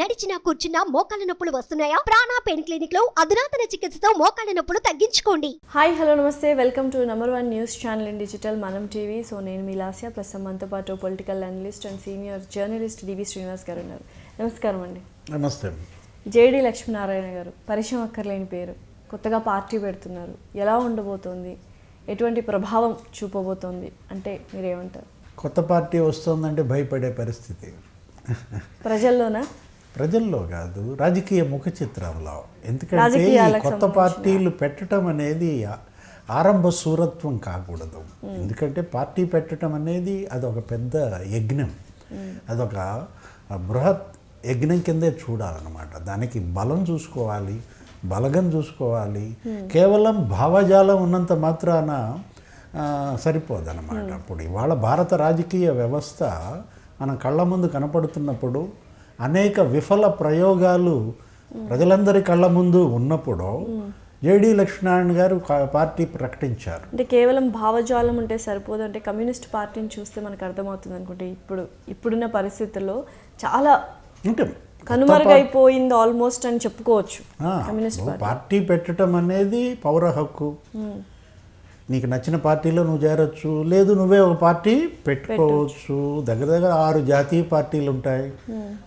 నడిచినా కూర్చున్నా మోకాళ్ళ నొప్పులు వస్తున్నాయా? ప్రాణా పెయిన్ క్లినిక్లో అధునాతన చికిత్సతో మోకాళ్ళ నొప్పులు తగ్గించుకోండి. హాయ్ హలో నమస్తే. Welcome to number one news channel in digital మనం టీవీ. సో నేను మీ లాస్య ప్రస్తుతం మనతో పాటు political analyst and senior journalist DV Srinivas garu ఉన్నారు. నమస్కారం అండి. నమస్తే. జేడి లక్ష్మీనారాయణ గారు పరిచయం అక్కర్లేని పేరు. కొత్తగా పార్టీ పెడుతున్నారు. ఎలా ఉండబోతోంది? ఎటువంటి ప్రభావం చూపబోతోంది? అంటే మీరేమంటారు? కొత్త పార్టీ వస్తుందంటే భయపడే పరిస్థితి. ప్రజల్లోనా? ప్రజల్లో కాదు రాజకీయ ముఖ చిత్రంలో ఎందుకంటే కొత్త పార్టీలు పెట్టడం అనేది ఆరంభ సూరత్వం కాకూడదు. ఎందుకంటే పార్టీ పెట్టడం అనేది అదొక పెద్ద యజ్ఞం. అదొక బృహత్ యజ్ఞం కిందే చూడాలన్నమాట. దానికి బలం చూసుకోవాలి బలగం చూసుకోవాలి. కేవలం భావజాలం ఉన్నంత మాత్రాన సరిపోదన్నమాట. అప్పుడు ఇవాళ భారత రాజకీయ వ్యవస్థ మన కళ్ళ ముందు కనపడుతున్నప్పుడు అనేక విఫల ప్రయోగాలు ప్రజలందరి కళ్ళ ముందు ఉన్నప్పుడు జేడి లక్ష్మీనారాయణ గారు పార్టీ ప్రకటించారు. అంటే కేవలం భావజాలం ఉంటే సరిపోదు. అంటే కమ్యూనిస్ట్ పార్టీని చూస్తే మనకు అర్థమవుతుంది అనుకుంటే ఇప్పుడు ఇప్పుడున్న పరిస్థితుల్లో చాలా అంటే కనుమరుగైపోయింది ఆల్మోస్ట్ అని చెప్పుకోవచ్చు కమ్యూనిస్ట్ పార్టీ. పెట్టడం అనేది పౌర హక్కు. నీకు నచ్చిన పార్టీలో నువ్వు చేరొచ్చు. లేదు నువ్వే ఒక పార్టీ పెట్టుకోవచ్చు. దగ్గర దగ్గర ఆరు జాతీయ పార్టీలు ఉంటాయి.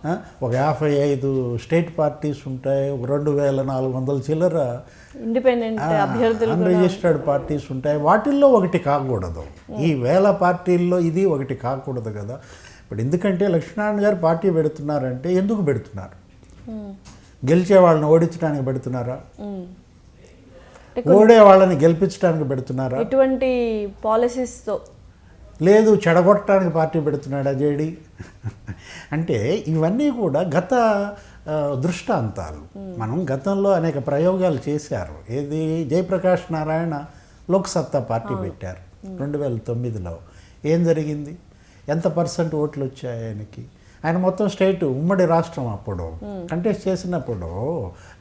ఆ, ఒక యాభై ఐదు స్టేట్ పార్టీస్ ఉంటాయి. ఒక రెండు వేల నాలుగు వందల చిల్లర. అన్రిజిస్టర్డ్ పార్టీస్ ఉంటాయి. వాటిల్లో ఒకటి కాకూడదు. ఈ వేల పార్టీల్లో ఇది ఒకటి కాకూడదు కదా. ఇప్పుడు ఎందుకంటే లక్ష్మీనారాయణ గారు పార్టీ పెడుతున్నారంటే ఎందుకు పెడుతున్నారు? గెలిచే వాళ్ళని ఓడించడానికి పెడుతున్నారా. ఓడే వాళ్ళని గెలిపించడానికి పెడుతున్నారా? ఎటువంటి policies తో? లేదు చెడగొట్టడానికి పార్టీ పెడుతున్నాడా జేడి? అంటే ఇవన్నీ కూడా గత దృష్టాంతాలు. మనం గతంలో అనేక ప్రయోగాలు చేశారు. ఏది జయప్రకాష్ నారాయణ లోక్సత్తా పార్టీ పెట్టారు రెండు వేల తొమ్మిదిలో. ఏం జరిగింది? ఎంత పర్సెంట్ ఓట్లు వచ్చాయి ఆయనకి? ఆయన మొత్తం స్టేట్ ఉమ్మడి రాష్ట్రం అప్పుడు కంటెస్ట్ చేసినప్పుడు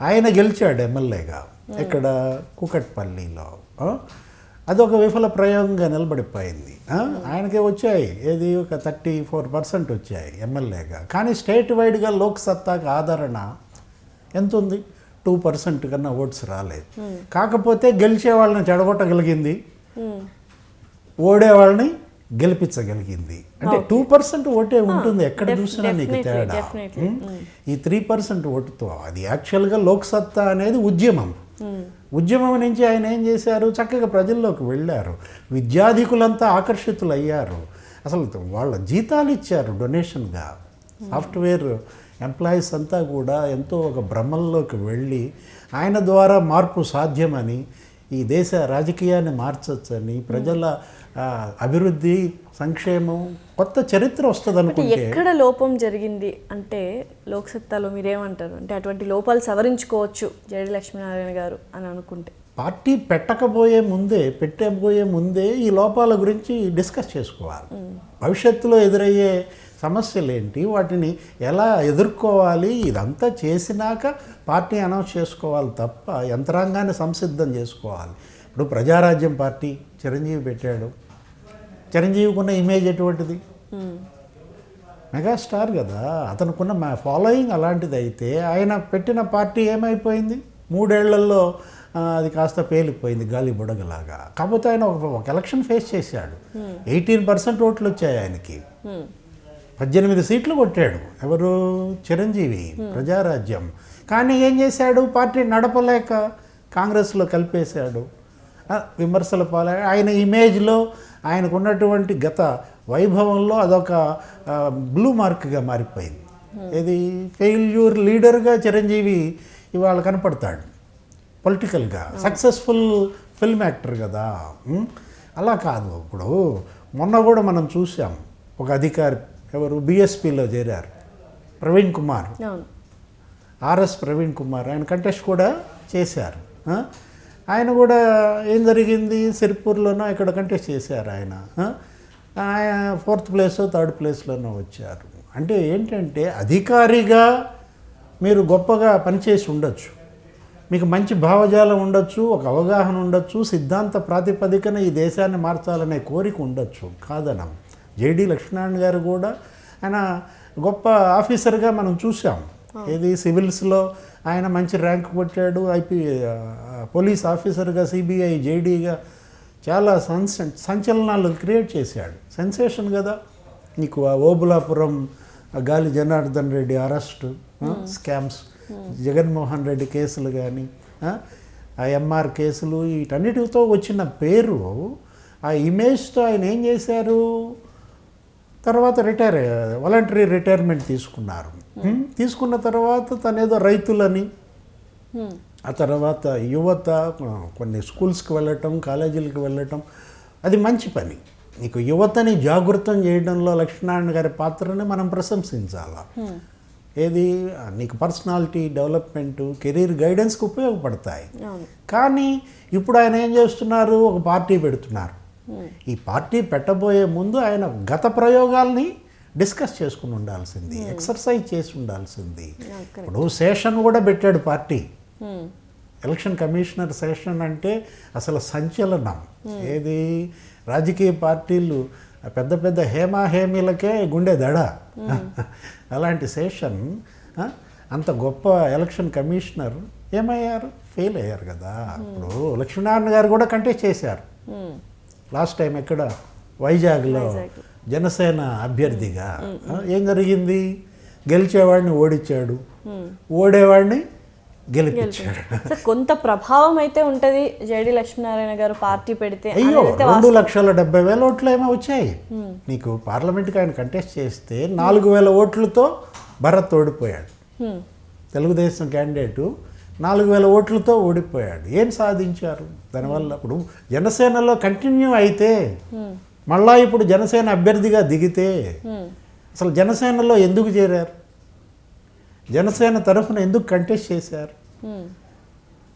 ఆయన గెలిచాడు ఎమ్మెల్యేగా. ఇక్కడ కూకట్పల్లిలో? అదొక విఫల ప్రయోగంగా నిలబడిపోయింది? ఆయనకే వచ్చాయి. ఏది? ఒక థర్టీ ఫోర్ పర్సెంట్ వచ్చాయి ఎమ్మెల్యేగా. కానీ స్టేట్ వైడ్గా లోక్ సత్తాకు ఆదరణ ఎంత ఉంది టూ పర్సెంట్ కన్నా ఓట్స్ రాలేదు. కాకపోతే గెలిచే వాళ్ళని చెడగొట్టగలిగింది. ఉమ్. ఓడే వాళ్ళని గెలిపించగలిగింది. అంటే టూ పర్సెంట్ ఓటే ఉంటుంది ఎక్కడ చూసినా నీకు తేడా? ఈ త్రీ పర్సెంట్ ఓటుతో అది యాక్చువల్గా లోక్సత్తా అనేది ఉద్యమం. ఉద్యమం నుంచి ఆయన ఏం చేశారు? చక్కగా ప్రజల్లోకి వెళ్ళారు. విద్యాధికులంతా ఆకర్షితులు అయ్యారు అసలు వాళ్ళ జీతాలు ఇచ్చారు డొనేషన్గా. సాఫ్ట్వేర్ ఎంప్లాయీస్ అంతా కూడా ఎంతో ఒక భ్రమల్లోకి వెళ్ళి ఆయన ద్వారా మార్పు సాధ్యమని ఈ దేశ రాజకీయాన్ని మార్చొచ్చని ప్రజల అభివృద్ధి సంక్షేమం కొత్త చరిత్ర వస్తుంది అనుకుంటే ఎక్కడ లోపం జరిగింది అంటే లోక్సత్తాలో మీరేమంటారు? అంటే అటువంటి లోపాలు సవరించుకోవచ్చు జేడి లక్ష్మీనారాయణ గారు అని అనుకుంటే. పార్టీ పెట్టకపోయే ముందే పెట్టబోయే ముందే ఈ లోపాల గురించి డిస్కస్ చేసుకోవాలి. భవిష్యత్తులో ఎదురయ్యే సమస్యలు ఏంటి వాటిని ఎలా ఎదుర్కోవాలి? ఇదంతా చేసినాక పార్టీ అనౌన్స్ చేసుకోవాలి తప్ప యంత్రాంగాన్ని సంసిద్ధం చేసుకోవాలి. ఇప్పుడు ప్రజారాజ్యం పార్టీ చిరంజీవి పెట్టాడు. చిరంజీవికి ఉన్న ఇమేజ్ ఎటువంటిది? మెగాస్టార్ కదా. అతనుకున్న మా ఫాలోయింగ్ అలాంటిది అయితే ఆయన పెట్టిన పార్టీ ఏమైపోయింది? మూడేళ్ళలో అది కాస్త పేలిపోయింది గాలి బుడగలాగా. కాకపోతే ఆయన ఒక ఒక ఎలక్షన్ ఫేస్ చేశాడు. ఎయిటీన్ పర్సెంట్ ఓట్లు వచ్చాయి ఆయనకి. పద్దెనిమిది సీట్లు కొట్టాడు. ఎవరు? చిరంజీవి ప్రజారాజ్యం. కానీ ఏం చేశాడు? పార్టీ నడపలేక కాంగ్రెస్లో కలిపేశాడు. విమర్శల పాలై ఆయన ఇమేజ్లో ఆయనకు ఉన్నటువంటి గత వైభవంలో అదొక బ్లూ మార్క్గా మారిపోయింది. ఇది ఫెయిల్యూర్ లీడర్గా చిరంజీవి ఇవాళ కనపడతాడు. పొలిటికల్గా సక్సెస్ఫుల్ ఫిల్మ్ యాక్టర్ కదా? అలా కాదు ఇప్పుడు మొన్న కూడా మనం చూసాం ఒక అధికారి ఎవరు? బీఎస్పీలో చేరారు. ప్రవీణ్ కుమార్. ఆర్ఎస్ ప్రవీణ్ కుమార్. ఆయన కంటెస్ట్ కూడా చేశారు? ఆయన కూడా ఏం జరిగింది? సిరిపూర్లోనో ఇక్కడ కంటెస్ట్ చేశారు ఆయన? ఆయన ఫోర్త్ ప్లేస్ థర్డ్ ప్లేస్లోనో వచ్చారు. అంటే ఏంటంటే అధికారిగా మీరు గొప్పగా పనిచేసి ఉండొచ్చు. మీకు మంచి భావజాలం ఉండొచ్చు ఒక అవగాహన ఉండొచ్చు సిద్ధాంత ప్రాతిపదికన ఈ దేశాన్ని మార్చాలనే కోరిక ఉండొచ్చు. కాదనం. జేడి లక్ష్మీనారాయణ గారు కూడా ఆయన గొప్ప ఆఫీసర్గా మనం చూసాం ఏది? సివిల్స్లో ఆయన మంచి ర్యాంక్ కొట్టాడు ఐపీ పోలీస్ ఆఫీసర్గా సిబిఐ జేడీగా చాలా సంచ సంచలనాలు క్రియేట్ చేశాడు. సెన్సేషన్ కదా. నీకు ఆ ఓబులాపురం గాలి జనార్దన్ రెడ్డి అరెస్టు స్కామ్స్ జగన్మోహన్ రెడ్డి కేసులు కానీ ఆ ఎంఆర్ కేసులు వీటన్నిటితో వచ్చిన పేరు ఆ ఇమేజ్తో ఆయన ఏం చేశారు? తర్వాత రిటైర్ వాలంటరీ రిటైర్మెంట్ తీసుకున్నారు. హ్మ్? తీసుకున్న తర్వాత తనేదో రైతులని. ఆ తర్వాత యువత కొన్ని స్కూల్స్కి వెళ్ళటం కాలేజీలకు వెళ్ళటం అది మంచి పని. నీకు యువతని జాగృతం చేయడంలో లక్ష్మీనారాయణ గారి పాత్రని మనం ప్రశంసించాలా? ఏది? నీకు పర్సనాలిటీ డెవలప్మెంట్ కెరీర్ గైడెన్స్కి ఉపయోగపడతాయి. కానీ ఇప్పుడు ఆయన ఏం చేస్తున్నారు? ఒక పార్టీ పెడుతున్నారు. ఈ పార్టీ పెట్టబోయే ముందు ఆయన గత ప్రయోగాల్ని డిస్కస్ చేసుకుని ఉండాల్సింది ఎక్సర్సైజ్ చేసి ఉండాల్సింది. ఇప్పుడు సేషన్ కూడా పెట్టాడు పార్టీ. ఎలక్షన్ కమిషనర్ సెషన్ అంటే అసలు సంచలనం. ఏది? రాజకీయ పార్టీలు పెద్ద పెద్ద హేమా హేమీలకే గుండె దడ. అలాంటి సెషన్ అంత గొప్ప ఎలక్షన్ కమిషనర్ ఏమయ్యారు? ఫెయిల్ అయ్యారు కదా. ఇప్పుడు లక్ష్మీనారాయణ గారు కూడా కంటెస్ట్ చేశారు. లాస్ట్ టైం ఎక్కడ? వైజాగ్లో వైజాగ్. జనసేన అభ్యర్థిగా. ఏం జరిగింది? గెలిచేవాడిని ఓడించాడు ఓడేవాడిని గెలిపించాడు కొంత ప్రభావం అయితే ఉంటది జేడి లక్ష్మీనారాయణ గారు పార్టీ పెడితే అయ్యో రెండు లక్షల డెబ్బై వేల ఓట్లు ఏమో వచ్చాయి. నీకు పార్లమెంట్కి ఆయన కంటెస్ట్ చేస్తే నాలుగు వేల ఓట్లతో భరత్ ఓడిపోయాడు. తెలుగుదేశం క్యాండిడేటు నాలుగు వేల ఓట్లతో ఓడిపోయాడు. ఏం సాధించారు? దానివల్ల ఇప్పుడు జనసేనలో కంటిన్యూ అయితే మళ్ళా ఇప్పుడు జనసేన అభ్యర్థిగా దిగితే. అసలు జనసేనలో ఎందుకు చేరారు? జనసేన తరఫున ఎందుకు కంటెస్ట్ చేశారు.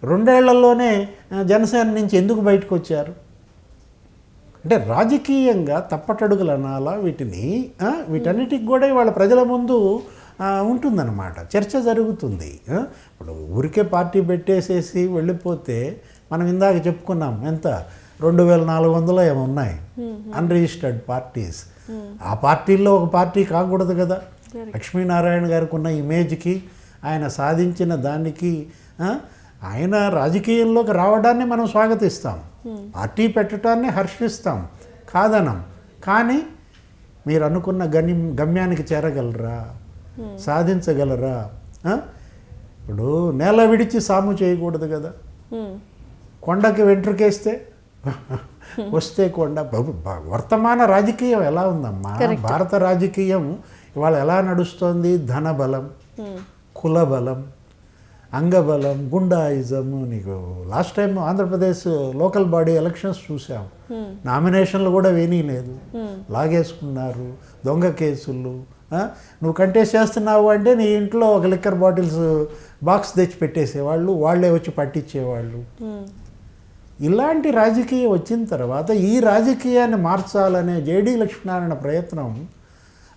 రెండేళ్ళలోనే జనసేన నుంచి ఎందుకు బయటకు వచ్చారు? అంటే రాజకీయంగా తప్పటడుగులు అనాలా? వీటిని వీటన్నిటికి కూడా ఇవాళ ప్రజల ముందు ఉంటుందన్నమాట. చర్చ జరుగుతుంది. ఇప్పుడు ఊరికే పార్టీ పెట్టేసేసి వెళ్ళిపోతే మనం ఇందాక చెప్పుకున్నాం ఎంత? రెండు వేల నాలుగు వందలు ఏమో ఉన్నాయి. అన్రిజిస్టర్డ్ పార్టీస్ ఆ పార్టీల్లో ఒక పార్టీ కాకూడదు కదా? లక్ష్మీనారాయణ గారికి ఉన్న ఇమేజ్కి ఆయన సాధించిన దానికి ఆయన రాజకీయంలోకి రావడాన్ని మనం స్వాగతిస్తాం. పార్టీ పెట్టడాన్ని హర్షిస్తాం. కాదనం. కానీ మీరు అనుకున్న గని గమ్యానికి చేరగలరా? సాధించగలరా? ఇప్పుడు నేల విడిచి సాము చేయకూడదు కదా. కొండకి వెంట్రుకేస్తే వస్తే కొండ వర్తమాన రాజకీయం ఎలా ఉందమ్మా? భారత రాజకీయం ఇవాళ ఎలా నడుస్తోంది? ధన బలం కుల బలం అంగబలం గుండాయిజం. నీకు last time Andhra Pradesh local body elections చూసాం. నామినేషన్లు కూడా వేయలేదు లాగేసుకున్నారు. దొంగ కేసులు? నువ్వు కంటెస్ట్ చేస్తున్నావు అంటే నీ ఇంట్లో ఒక లిక్కర్ బాటిల్స్ బాక్స్ తెచ్చి పెట్టేసేవాళ్ళు వాళ్ళే వచ్చి పట్టించేవాళ్ళు. ఇలాంటి రాజకీయం వచ్చిన తర్వాత ఈ రాజకీయాన్ని మార్చాలనే జేడీ లక్ష్మీనారాయణ ప్రయత్నం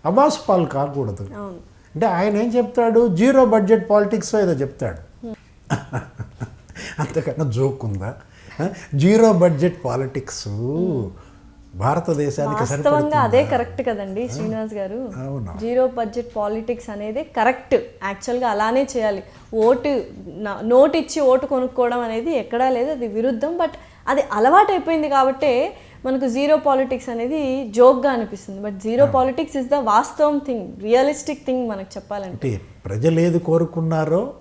అబాస్ పాల్ కాకూడదు. అంటే ఆయన ఏం చెప్తాడు? జీరో బడ్జెట్ పాలిటిక్స్ ఏదో చెప్తాడు. అంతకన్నా జోక్ ఉందా? Zero budget politics. భారతదేశానికి వాస్తవంగా అదే? కరెక్ట్ కదండి Srinivas garu. Zero budget politics అనేది కరెక్ట్. యాక్చువల్గా అలానే చేయాలి. ఓటు నోటు ఇచ్చి ఓటు కొనుక్కోవడం అనేది ఎక్కడా లేదు అది విరుద్ధం. బట్ అది అలవాటు అయిపోయింది కాబట్టే మనకు జీరో పాలిటిక్స్ అనేది జోక్గా అనిపిస్తుంది. But zero politics is the వాస్తవం థింగ్ రియలిస్టిక్ థింగ్ మనకు చెప్పాలంటే. ప్రజలు ఏది కోరుకున్నారో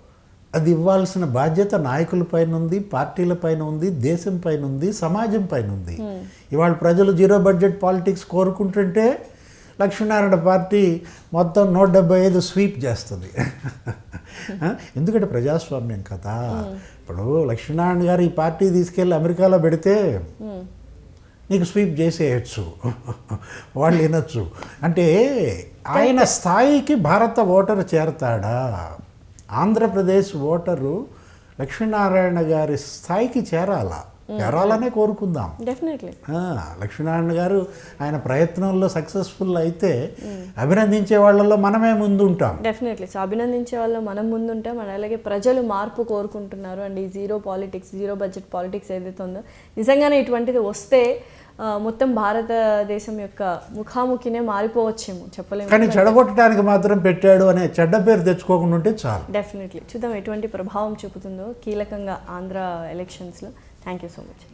అది ఇవ్వాల్సిన బాధ్యత నాయకుల పైన ఉంది పార్టీల పైన ఉంది దేశం పైన ఉంది సమాజం పైన ఉంది. ఇవాళ ప్రజలు జీరో బడ్జెట్ పాలిటిక్స్ కోరుకుంటుంటే లక్ష్మీనారాయణ పార్టీ మొత్తం నూట డెబ్బై ఐదు స్వీప్ చేస్తుంది. ఆ? ఎందుకంటే ప్రజాస్వామ్యం కదా. ఇప్పుడు లక్ష్మీనారాయణ గారు ఈ పార్టీ తీసుకెళ్ళి అమెరికాలో పెడితే నీకు స్వీప్ చేసేయచ్చు. వాళ్ళు వినొచ్చు. అంటే ఆయన స్థాయికి భారత ఓటర్ చేరతాడా? ఆంధ్రప్రదేశ్ ఓటరు లక్ష్మీనారాయణ గారి స్థాయికి చేరాలా? చేరాలనే కోరుకుందాం. డెఫినెట్లీ ఆ, లక్ష్మీనారాయణ గారు ఆయన ప్రయత్నంలో సక్సెస్ఫుల్ అయితే అభినందించే వాళ్ళలో మనమే ముందుంటాం. డెఫినెట్లీ సో అభినందించే వాళ్ళు మనం ముందుంటాం. అండ్ అలాగే ప్రజలు మార్పు కోరుకుంటున్నారు. అండ్ ఈ zero politics zero budget politics ఏదైతే ఉందో నిజంగానే ఇటువంటిది వస్తే మొత్తం భారతదేశం యొక్క ముఖాముఖినే మారిపోవచ్చేమో. చెప్పలేము. కానీ చెడగొట్టడానికి మాత్రం పెట్టాడు అనే చెడ్డ పేరు తెచ్చుకోకుండా ఉంటే చాలు. డెఫినెట్లీ చూద్దాం ఎటువంటి ప్రభావం చూపుతుందో కీలకంగా ఆంధ్ర ఎలక్షన్స్లో థ్యాంక్ యూ సో మచ్